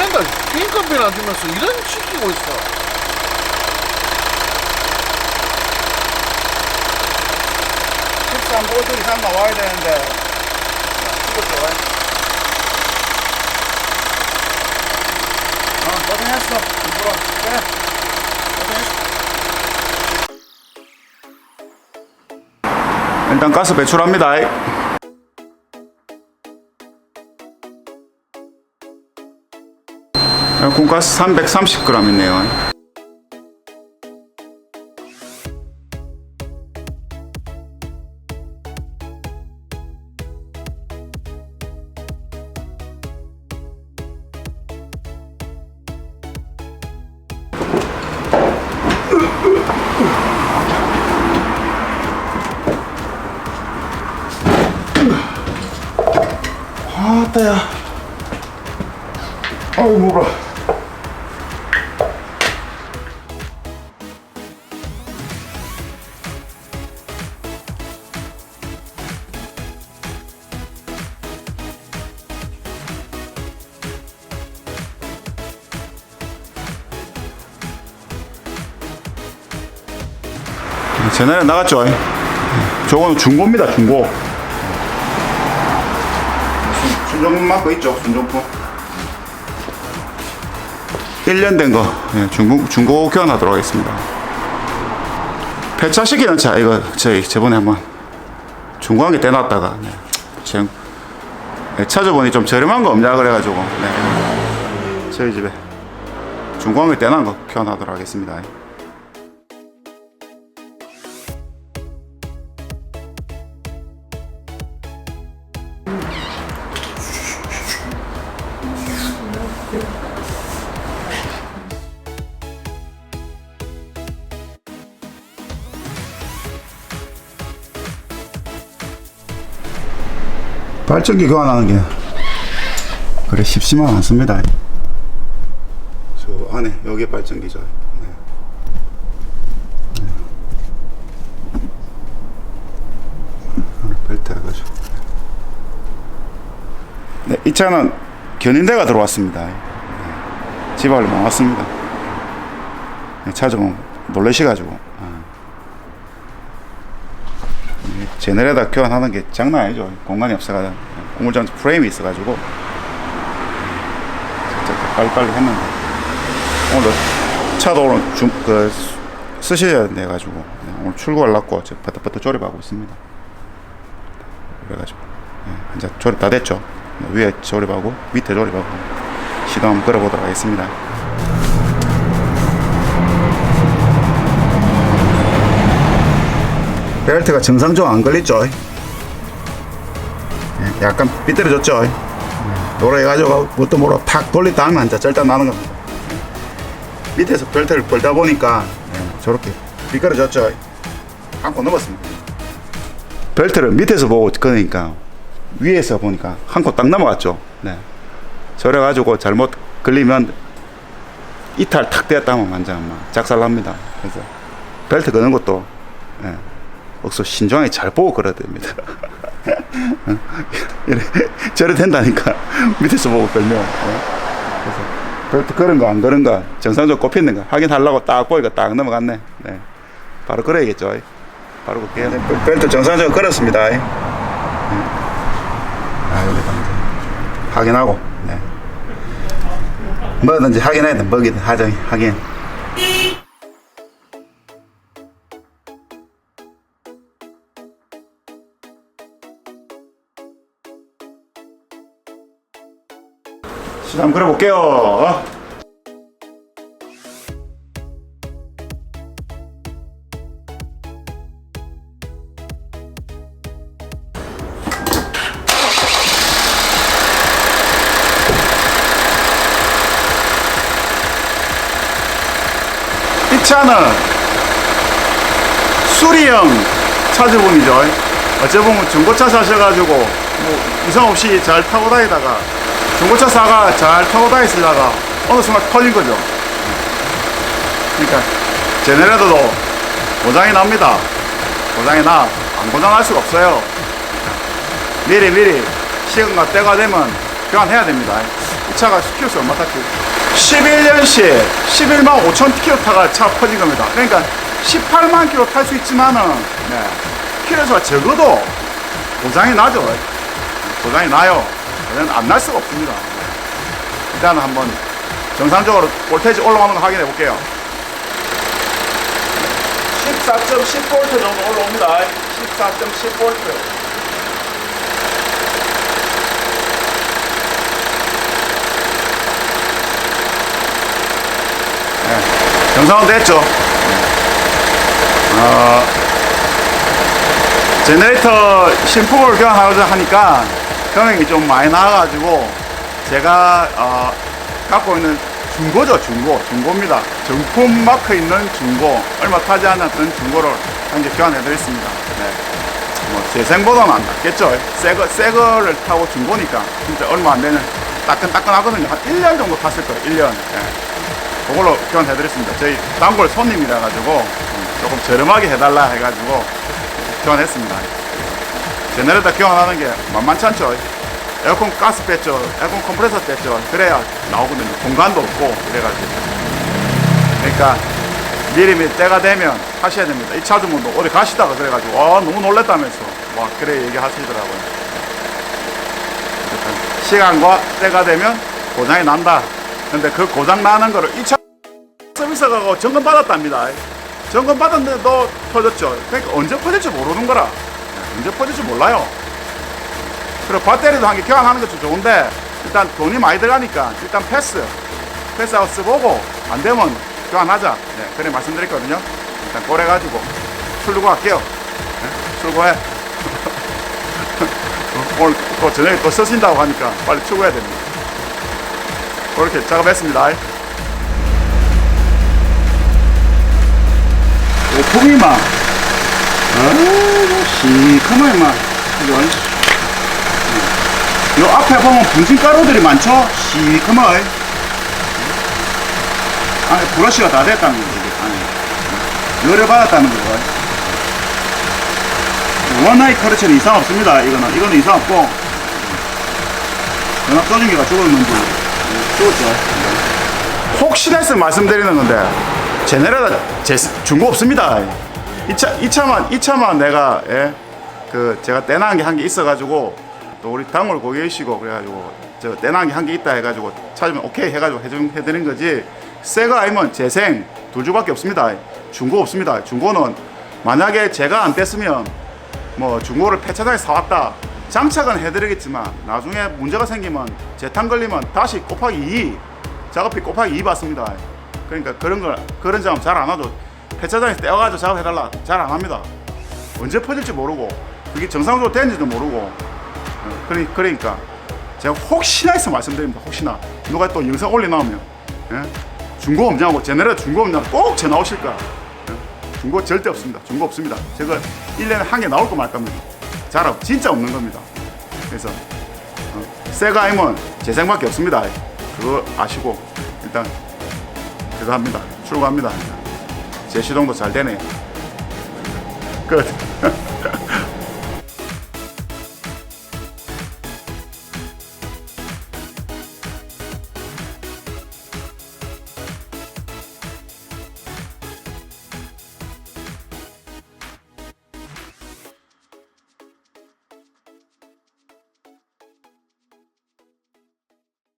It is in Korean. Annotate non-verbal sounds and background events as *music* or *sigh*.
맨날 빈컴비나 안 주면서 이런 시키고 있어. 식사 모두 이상 나와야 되는데. 죽었죠 어 고생했어. 일부러. 그래. 일단 가스 배출합니다 콩가스 330g 있네요. 아따야. 아유 뭐라 제날에 나갔죠? 저거는 중고입니다 중고. 순정품 마크 있죠 순정품 1년 된거. 예, 중고, 중고 교환하도록 하겠습니다. 폐차시키는 차 이거 저희 저번에 한번 중고하게 떼놨다가 네, 지금 네, 찾아보니 좀 저렴한 거 없냐 그래가지고 네, 저희 집에 중고하게 떼놓은 거 교환하도록 하겠습니다 발전기 교환하는 게 그래 쉽지만 않습니다. 저 안에 여기 발전기죠. 네. 네. 벨트 해가지고. 네, 이 차는 견인대가 들어왔습니다. 네. 못 왔습니다. 네, 차좀 놀라셔가지고. 제네레다 교환하는 게 장난 아니죠. 공간이 없어가지고 공물장 프레임이 있어가지고 빨리빨리 했는데 오늘 차도 오늘 중, 그 쓰셔야 돼 가지고 네, 오늘 출고하려고 지금 버터버터 조립하고 있습니다. 그래가지고 네, 이제 조립 다 됐죠. 위에 조립하고 밑에 조립하고 시동 한번 걸어보도록 하겠습니다. 벨트가 정상적으로 안 걸렸죠. 예, 약간 삐뚤어졌죠. 노래해가지고 그것도 뭐라 팍 돌렸다 하면 이제 절단 나는 겁니다. 밑에서 벨트를 걸다 보니까 예, 저렇게 미끄러졌죠. 한코 넘었습니다. 벨트를 밑에서 보고 그러니까 위에서 보니까 한 코 딱 넘어갔죠. 네. 저래가지고 잘못 걸리면 이탈 탁 되었다 하면 완전 막 작살납니다. 그래서 벨트 거는 것도 예, 억수 신중하게 잘 보고 걸어야 됩니다. *laughs* 어? 이래, 저래 된다니까 *laughs* 밑에서 보고 걸면 어? 그래서 벨트 걸은 거안 걸은 거 정상적으로 꼽히는 거 확인하려고 딱 보니까 딱 넘어갔네. 네. 바로 걸어야겠죠. 바로 볼게요. 네, 벨트 정상적으로 걸었습니다. 네. 아 여기다 이제 확인하고 네. 뭐든지 확인해야 돼. 뭐기든 하정 확인. 시간 걸어볼게요. 이 차는 수리형 차주분이죠. 어째 보면 중고차 사셔가지고 뭐 이상 없이 잘 타고 다니다가 중고차 사가 잘 타고 다니시다가 어느 순간 터진 거죠. 그러니까 제네레터도 고장이 납니다. 고장이 나. 안 고장날 수가 없어요. 미리 미리 시간과 때가 되면 교환해야 됩니다. 이 차가 키로수 얼마 탔지? 11년식 11만 5천 킬로 타가 차 퍼진 겁니다. 그러니까 18만 킬로 탈 수 있지만은 네, 키로수가 적어도 고장이 나죠. 고장이 나요. 안 날 수가 없습니다. 일단 한번 정상적으로 볼테이지 올라가는 거 확인해 볼게요. 14.10V 정도 올라옵니다. 14.10V. 네, 정상은 됐죠. 어, 제네레이터 신품을 교환하고자 하니까 금액이 좀 많이 나와가지고 제가 어, 갖고 있는 중고죠 중고. 중고입니다. 정품 마크 있는 중고 얼마 타지 않았던 중고를 현재 교환해 드렸습니다. 네. 뭐 재생보다는 안 낫겠죠. 새거 새거를 타고 중고니까 진짜 얼마 안 되는 따끈따끈 하거든요. 한 1년 정도 탔을 거예요 1년. 예. 그걸로 교환해 드렸습니다. 저희 단골 손님이라 가지고 음, 조금 저렴하게 해달라 해가지고 교환했습니다 제네레이터 교환하는 게 만만치 않죠 에어컨 가스 뺐죠. 에어컨 컴프레서 뺐죠. 그래야 나오거든요. 공간도 없고 그래가지고. 그러니까 미리 미리 때가 되면 하셔야 됩니다. 이 차주분도 어디 가시다가 그래가지고 아 너무 놀랬다면서 와 그래 얘기하시더라고요. 시간과 때가 되면 고장이 난다. 근데 그 고장 나는 거를 이차 서비스 가고 점검 받았답니다. 점검 받았는데도 터졌죠. 그러니까 언제 퍼질지 모르는 거라. 언제 퍼질지 몰라요. 그리고 배터리도 한 개 교환하는 것도 좋은데 일단 돈이 많이 들어가니까 일단 패스. 패스하고 써보고 안 되면 교환하자. 네, 그래 말씀드렸거든요. 일단 그래 가지고 출고할게요. 네, 출고해. *laughs* 오늘 또 저녁에 또 쓰신다고 하니까 빨리 출고해야 됩니다. 그렇게 작업했습니다. 오품이만 아이고 시커먼만 이거 요 앞에 보면 분진가루들이 많죠? 시커먼. 안에 브러쉬가 다 됐다는 거죠 이게 안에. 열을 받았다는 거고 원나잇 커르치는 이상 없습니다. 이거는. 이거는 이상 없고. 연합 소중기가 죽었는지 죽었죠. 혹시나 말씀드리는 건데 제네레다 제 중고 없습니다 이 차, 이 차만 이 차만 내가 예, 그 제가 떼나간 게한개 있어가지고 또 우리 단골 고객이시고 그래가지고 저 떼나간 게한개 있다 해가지고 찾으면 오케이 해가지고 해준 해드린 거지. 새거 아니면 재생 둘 주밖에 없습니다. 중고 없습니다. 중고는 만약에 제가 안 뗐으면 뭐 중고를 폐차장에 사왔다 장착은 해드리겠지만 나중에 문제가 생기면 재탄 걸리면 다시 곱하기 2 작업비 곱하기 2 받습니다. 그러니까 그런 걸 그런 작업 잘 안 하죠 폐차장에서 떼어가지고 작업해달라. 잘 안 합니다. 언제 퍼질지 모르고 그게 정상적으로 되는지도 모르고. 어, 그러- 그러니까 제가 혹시나 해서 말씀드립니다. 혹시나. 누가 또 영상 올려놓으면. 예? 중고 없냐고. 제네럴 중고 없냐고 꼭 전화 오실 거야. 예? 중고 절대 없습니다. 중고 없습니다. 제가 1년에 한 개 나올 거 말 겁니다. 잘 없, 진짜 없는 겁니다. 그래서 어, 아니면 재생밖에 없습니다. 그거 아시고 일단 그거 합니다. 출고합니다 제 시동도 잘 되네 끝 *laughs*